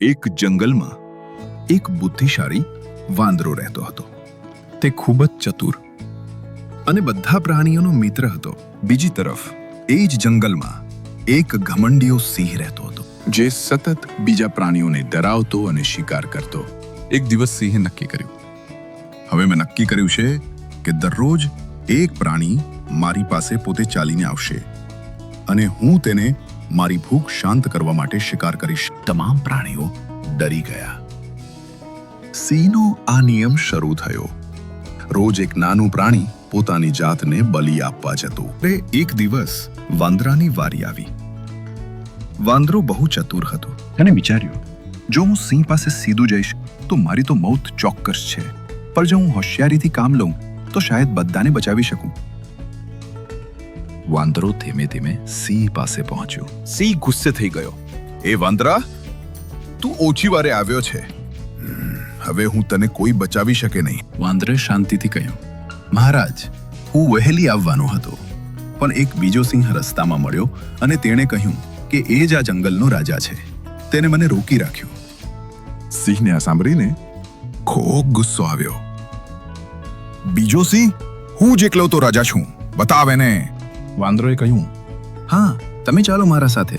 એક જંગલમાં એક બુદ્ધિશાળી વાંદરો રહેતો હતો. તે ખૂબ જ ચતુર અને બધા પ્રાણીઓનો મિત્ર હતો. બીજી તરફ, એ જ જંગલમાં એક ઘમંડીયો સિંહ રહેતો હતો, જે સતત બીજા પ્રાણીઓને ડરાવતો અને શિકાર કરતો. એક દિવસ સિંહે નક્કી કર્યું, હવે મેં નક્કી કર્યું છે કે દરરોજ એક પ્રાણી મારી પાસે પોતે ચાલીને આવશે અને હું તેને મારી ભૂખ શાંત કરવા માટે શિકાર કરીશ. તમામ પ્રાણીઓ ડરી ગયા. સિંહનો આ નિયમ શરૂ થયો. રોજ એક નાનું પ્રાણી પોતાની જાતને બલિ આપવા જતું. એક દિવસ વાંદરાની વારી આવી. વાંદરો બહુ ચતુર હતો. તેને વિચાર્યું, જો હું સિંહ પાસે સીધું જઈશ, તો મારી તો મૌત ચોક્કસ છે. પણ જો હું હોશિયારીથી કામ લઉં, તો શાયદ બધાને બચાવી શકું. વાંદરો ધીમે ધીમે સિંહ પાસે પહોંચ્યો. સિંહ ગુસ્સે થઈ ગયો. એ વાંદરા તું ઓછી વારે આવ્યો છે. હવે હું તને કોઈ બચાવી શકે નહીં. વાંદરે શાંતિથી કહ્યું મહારાજ હું વહેલી આવવાનો હતો. પણ એક બીજો સિંહ રસ્તામાં મળ્યો અને તેણે કહ્યું કે એ જ આ જંગલનો રાજા છે. તેને મને રોકી રાખ્યો. સિંહને આ સાંભળીને ખૂબ ગુસ્સો આવ્યો. બીજો સિંહ હું જ એકલો તો રાજા છું. બતાવ એને. વાંદરોએ કહ્યું, હા, તમે ચાલો મારા સાથે.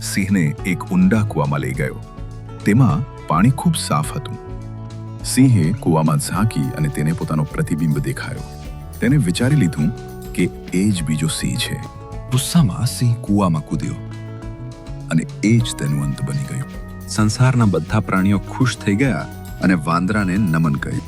સિંહને એક ઊંડા કૂવામાં લઈ ગયો. તેમાં પાણી ખૂબ સાફ હતું. સિંહે કૂવામાં ઝાંકી અને તેને પોતાનો પ્રતિબિંબ દેખાયો. તેને વિચારી લીધું કે એ જ બીજો સિંહ છે. ગુસ્સામાં સિંહ કૂવામાં કૂદ્યો અને એ જ તેનું અંત બની ગયું. સંસારના બધા પ્રાણીઓ ખુશ થઈ ગયા અને વાંદરાને નમન કહ્યું